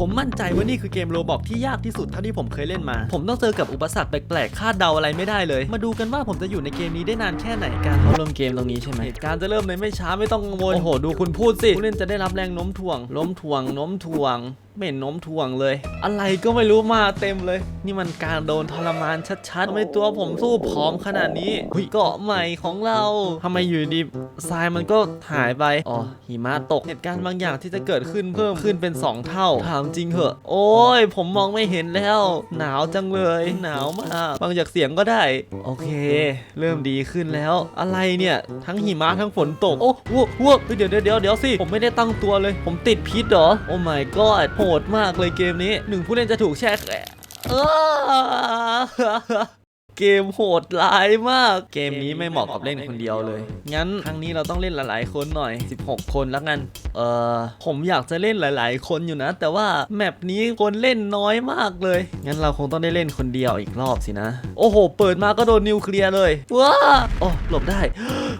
ผมมั่นใจว่านี่คือเกมโรบอกที่ยากที่สุดเท่าที่ผมเคยเล่นมา ผมต้องเจอกับอุปสรรคแปลกๆ คาดเดาอะไรไม่ได้เลย มาดูกันว่าผมจะอยู่ในเกมนี้ได้นานแค่ไหนกันเขาเริ่มเกมตรงนี้ใช่ไหมเหตุการณ์จะเริ่มในไม่ช้าไม่ต้องกังวลโอ้โหดูคุณพูดสิผู้เล่นจะได้รับแรงโน้มถ่วงโน้มถ่วงโน้มถ่วงไม่เห็นโน้มถ่วงเลย อะไรก็ไม่รู้มาเต็มเลย นี่มันการโดนทรมานชัดๆทำไมตัวผมสู้ผอมขนาดนี้เฮ้ยเกาะใหม่ของเราทำไมอยู่ดีทรายมันก็หายไปอ๋อหิมะตกเหตุการณ์บางอย่างที่จะเกิดขึ้นเพิ่มขึ้นเป็น 2 เท่า ถามจริงเหอะ โอ้ย ผมมองไม่เห็นแล้ว หนาวจังเลย หนาวมากฟังจากเสียงก็ได้ โอเค เริ่มดีขึ้นแล้ว อะไรเนี่ย ทั้งหิมะทั้งฝนตก โอ้วววเฮ้ยเดี๋ยวเดี๋ยวเดี๋ยวเดี๋ยวสิ ผมไม่ได้ตั้งตัวเลย ผมติดพิษเหรอ โอ้ my god โหดมากเลยเกมนี้หนึ่งผู้เล่นจะถูกแช่แข็งเออเกมโหดร้ายมาก เกมนี้ไม่เหมาะกับเล่นคนเดียวเลย งั้นครั้งนี้เราต้องเล่นหลายๆคนหน่อย 16 คนแล้วกัน เออผมอยากจะเล่นหลาย ๆ คนอยู่นะ แต่ว่าแมปนี้คนเล่นน้อยมากเลย งั้นเราคงต้องได้เล่นคนเดียวอีกรอบสินะ โอ้โห เปิดมาก็โดนนิวเคลียร์เลย ว้าโอ้หลบได้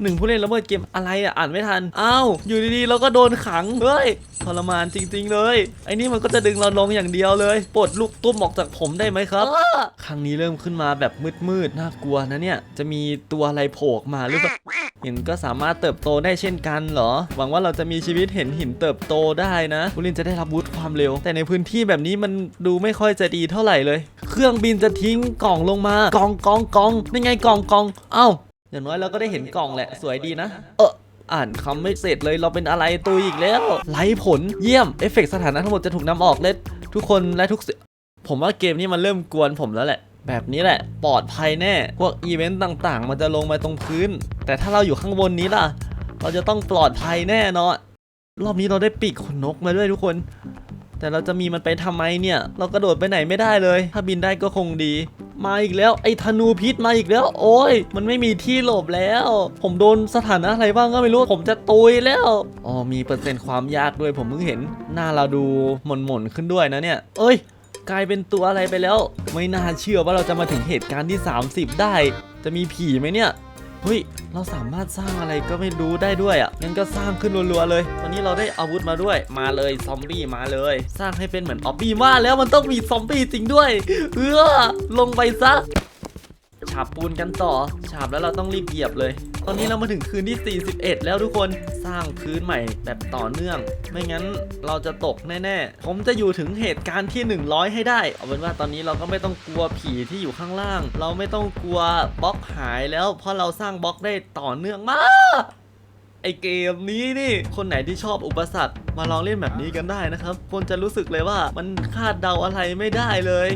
หนึ่งผู้เล่นละเมิดเกมอะไรอะอ่านไม่ทันอ้าวอยู่ดีๆเราก็โดนขังเฮ้ยทรมานจริง ๆ เลยไอ้นี่มันก็จะดึงเราลงอย่างเดียวเลยปลดลูกตุ้มออกจากผมได้ไหมครับ ครั้งนี้เริ่มขึ้นมาแบบมืดๆน่ากลัวนะเนี่ย จะมีตัวอะไรโผล่มาหรือเปล่าห็นก็สามารถเติบโตได้เช่นกันเหรอ หวังว่าเราจะมีชีวิตเห็นหินเติบโตได้นะผู้เล่นจะได้รับวุฒิความเร็ว แต่ในพื้นที่แบบนี้มันดูไม่ค่อยจะดีเท่าไหร่เลย เครื่องบินจะทิ้งกล่องลงมากล่องกล่องกล่องนี่ไงกล่องกล่องเอ้า อย่างน้อยเราก็ได้เห็นกล่องแหละสวยดีนะ เอออ่านคำไม่เสร็จเลยเราเป็นอะไรตัวอีกแล้วไร้ผลเยี่ยมเอฟเฟกต์สถานะทั้งหมดจะถูกนำออกและทุกคนและทุกสิ่ผมว่าเกมนี้มันเริ่มกวนผมแล้วแหละแบบนี้แหละ ปลอดภัยแน่ พวกอีเวนต์ต่างๆ มันจะลงมาตรงพื้น แต่ถ้าเราอยู่ข้างบนนี้ล่ะ เราจะต้องปลอดภัยแน่นอนรอบนี้เราได้ปีกขนนกมาด้วยทุกคน แต่เราจะมีมันไปทำไมเนี่ย เรากระโดดไปไหนไม่ได้เลย ถ้าบินได้ก็คงดี มาอีกแล้วไอ้ธนูพิษมาอีกแล้ว โอ้ย มันไม่มีที่หลบแล้ว ผมโดนสถานะอะไรบ้างก็ไม่รู้ผมจะตุยแล้วอ๋อมีเปอร์เซ็นต์ความยากด้วยผมเพิ่งเห็นหน้าเราดูหม่นๆขึ้นด้วยนะเนี่ย เอ้ยกลายเป็นตัวอะไรไปแล้ว ไม่น่าเชื่อว่าเราจะมาถึงเหตุการณ์ที่ 30 ได้ จะมีผีไหมเนี่ย เฮ้ย เราสามารถสร้างอะไรก็ไม่รู้ได้ด้วยอะ งั้นก็สร้างขึ้นรัวๆเลยตอนนี้เราได้อาวุธมาด้วย มาเลยซอมบี้มาเลย สร้างให้เป็นเหมือนออบบี้ว่าแล้วมันต้องมีซอมบี้จริงด้วย เออลงไปซะ ฉาบปูนกันต่อ ฉาบแล้วเราต้องรีบเหยียบเลย อนนี้เรามาถึงคืนที่ 41 แล้วทุกคนสร้างพื้นใหม่แบบต่อเนื่อง ไม่งั้นเราจะตกแน่ๆ ผมจะอยู่ถึงเหตุการณ์ที่ 100 ให้ได้ เอาเป็นว่าตอนนี้เราก็ไม่ต้องกลัวผีที่อยู่ข้างล่าง เราไม่ต้องกลัวบล็อกหายแล้ว เพราะเราสร้างบล็อกได้ต่อเนื่องมากไอเกมนี้นี่คนไหนที่ชอบอุปสรรคมาลองเล่นแบบนี้กันได้นะครับคนจะรู้สึกเลยว่ามันคาดเดาอะไรไม่ได้เลย